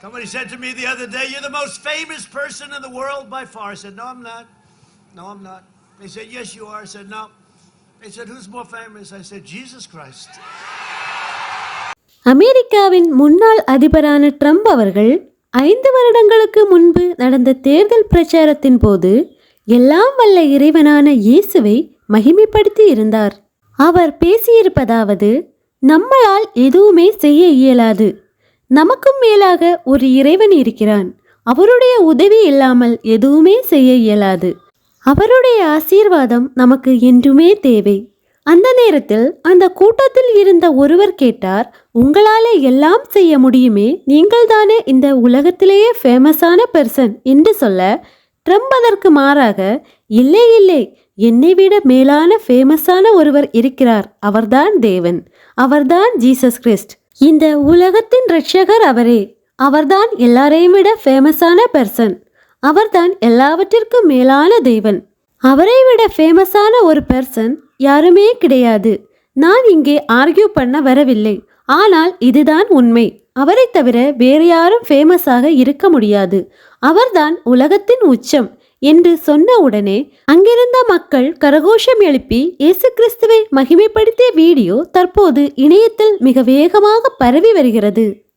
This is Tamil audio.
Somebody said to me the other day, You're the most famous person in the world by far. I said, No, I'm not. No, I'm not. They said, Yes, you are. I said, No. They said, Who's more famous? I said, Jesus Christ. அமெரிக்காவின் முன்னாள் அதிபரான ட்ரம்ப் அவர்கள் ஐந்து வருடங்களுக்கு முன்பு நடந்த தேர்தல் பிரச்சாரத்தின் போது எல்லாம் வல்ல இறைவனான இயேசுவை மகிமைப்படுத்தி இருந்தார் அவர் பேசியிருப்பதாவது நம்மளால் எதுவுமே செய்ய இயலாது நமக்கும் மேலாக ஒரு இறைவன் இருக்கிறான். அவருடைய உதவி இல்லாமல் எதுவுமே செய்ய இயலாது. அவருடைய ஆசீர்வாதம் நமக்கு என்றுமே தேவை. அந்த நேரத்தில் அந்த கூட்டத்தில் இருந்த ஒருவர் கேட்டார் உங்களால எல்லாம் செய்ய முடியுமே? நீங்கள்தானே இந்த உலகத்திலேயே ஃபேமஸான பெர்சன் என்று சொல்ல ட்ரம்ப் அதற்கு மாறாக இல்லை இல்லை என்னை விட மேலான ஃபேமஸான ஒருவர் இருக்கிறார். அவர்தான் தேவன். அவர்தான் ஜீசஸ் கிறிஸ்ட் இந்த உலகத்தின் ரட்சகர் அவரே. அவர்தான் எல்லாரையும் விட ஃபேமஸான பர்சன் அவர்தான் எல்லாவற்றிற்கும் மேலான தெய்வன். அவரை விட ஃபேமஸான ஒரு பர்சன் யாருமே கிடையாது. நான் இங்கே ஆர்கியூ பண்ண வரவில்லை. ஆனால் இதுதான் உண்மை. அவரை தவிர வேறு யாரும் ஃபேமஸாக இருக்க முடியாது. அவர்தான் உலகத்தின் உச்சம். என்று சொன்ன உடனே அங்கிருந்த மக்கள் கரகோஷம் எழுப்பி இயேசு கிறிஸ்துவை மகிமைப்படுத்திய வீடியோ தற்போது இணையத்தில் மிக வேகமாக பரவி வருகிறது.